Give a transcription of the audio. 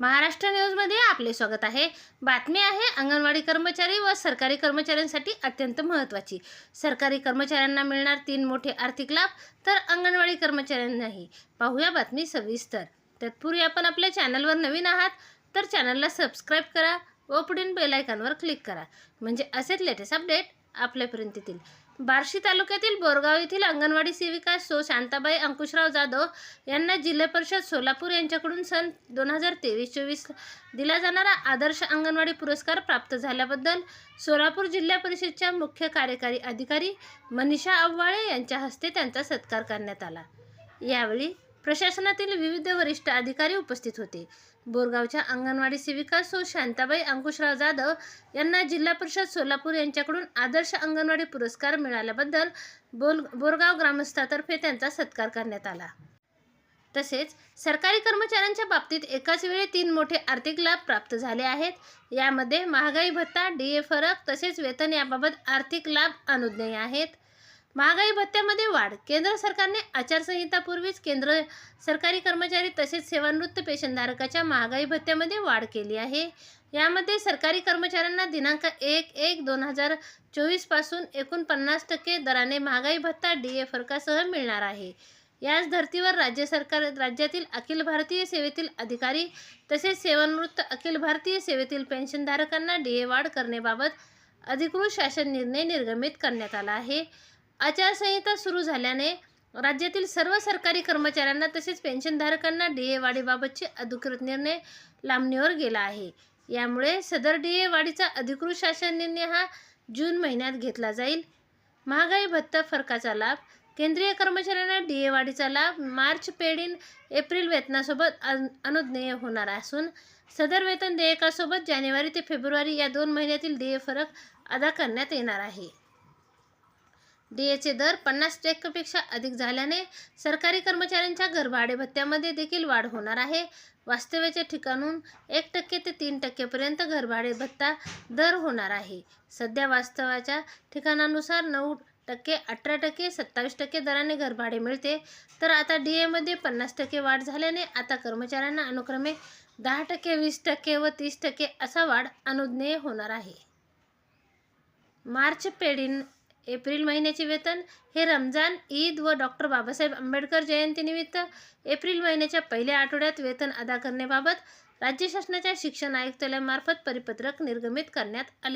महाराष्ट्र न्यूजमध्ये आपले स्वागत आहे. बातमी आहे अंगणवाडी कर्मचारी व सरकारी कर्मचाऱ्यांसाठी अत्यंत महत्त्वाची. सरकारी कर्मचाऱ्यांना मिळणार तीन मोठे आर्थिक लाभ तर अंगणवाडी कर्मचाऱ्यांनाही. पाहूया बातमी सविस्तर. तत्पूर्वी आपण आपल्या चॅनलवर नवीन आहात तर चॅनलला सबस्क्राईब करा व पुढील बेलायकॉनवर क्लिक करा. म्हणजे असेच लेटेस्ट अपडेट आपल्यापर्यंत येतील. बार्शी तालुक्यातील बोरगाव येथील अंगणवाडी सेविका सो शांताबाई अंकुशराव जाधव यांना जिल्हा परिषद सोलापूर यांच्याकडून सन दोन हजार तेवीस चोवीस दिला जाणारा आदर्श अंगणवाडी पुरस्कार प्राप्त झाल्याबद्दल सोलापूर जिल्हा परिषदच्या मुख्य कार्यकारी अधिकारी मनीषा आव्वाळे यांच्या हस्ते त्यांचा सत्कार करण्यात आला. यावेळी प्रशासनातील विविध वरिष्ठ अधिकारी उपस्थित होते. बोरगावच्या अंगणवाडी सेविका सो शांताबाई अंकुशराव जाधव यांना जिल्हा परिषद सोलापूर यांच्याकडून आदर्श अंगणवाडी पुरस्कार मिळाल्याबद्दल बोल बोरगाव ग्रामस्थातर्फे त्यांचा सत्कार करण्यात आला. तसेच सरकारी कर्मचाऱ्यांच्या बाबतीत एकाच वेळी तीन मोठे आर्थिक लाभ प्राप्त झाले आहेत. यामध्ये महागाई भत्ता डी ए फरक तसेच वेतन याबाबत आर्थिक लाभ अनुज्ञेय आहेत. महागाई भत्त्यामध्ये वाढ. केंद्र सरकारने आचारसंहितापूर्वीच केंद्र सरकारी कर्मचारी तसेच सेवानिवृत्त पेन्शनधारकाच्या महागाई भत्त्यामध्ये वाढ केली आहे. यामध्ये सरकारी कर्मचाऱ्यांना दिनांक एक एक दोन हजार चोवीसपासून एकूण पन्नास टक्के दराने महागाई भत्ता डी ए फरकासह मिळणार आहे. याच धर्तीवर राज्य सरकार राज्यातील अखिल भारतीय सेवेतील अधिकारी तसेच सेवानिवृत्त अखिल भारतीय सेवेतील पेन्शनधारकांना डी ए वाढ करण्याबाबत अधिकृत शासन निर्णय निर्गमित करण्यात आला आहे. आचारसंहिता सुरू झाल्याने राज्यातील सर्व सरकारी कर्मचाऱ्यांना तसेच पेन्शनधारकांना डी ए वाढीबाबतचे अधिकृत निर्णय लांबणीवर गेला आहे. यामुळे सदर डी ए वाढीचा अधिकृत शासन निर्णय हा जून महिन्यात घेतला जाईल. महागाई भत्ता फरकाचा लाभ केंद्रीय कर्मचाऱ्यांना डी ए वाढीचा लाभ मार्च पेड इन एप्रिल वेतनासोबत अन अनुज्ञेय होणार असून सदर वेतन देयकासोबत जानेवारी ते फेब्रुवारी या दोन महिन्यातील डी ए फरक अदा करण्यात येणार आहे. डी एचे दर पन्नास टक्केपेक्षा अधिक झाल्याने सरकारी कर्मचाऱ्यांच्या घरभाडे भत्त्यामध्ये देखील वाढ होणार आहे. वास्तव्याच्या ठिकाणून एक टक्के ते तीन टक्केपर्यंत घरभाडे भत्ता दर होणार आहे. सध्या वास्तवाच्या ठिकाणानुसार नऊ टक्के अठरा टक्के सत्तावीस टक्के दराने घरभाडे मिळते. तर आता डी एमध्ये पन्नास टक्के वाढ झाल्याने आता कर्मचाऱ्यांना अनुक्रमे दहा टक्के वीस टक्के व तीस टक्के असा वाढ अनुज्ञेय होणार आहे. मार्च पेढीन एप्रिल महिन्याचे वेतन हे रमजान ईद व डॉक्टर बाबासाहेब आंबेडकर जयंतीनिमित्त एप्रिल महिन्याच्या पहिल्या आठवड्यात वेतन अदा करण्याबाबत राज्य शासनाच्या शिक्षण आयुक्तालयामार्फत परिपत्रक निर्गमित करण्यात आले.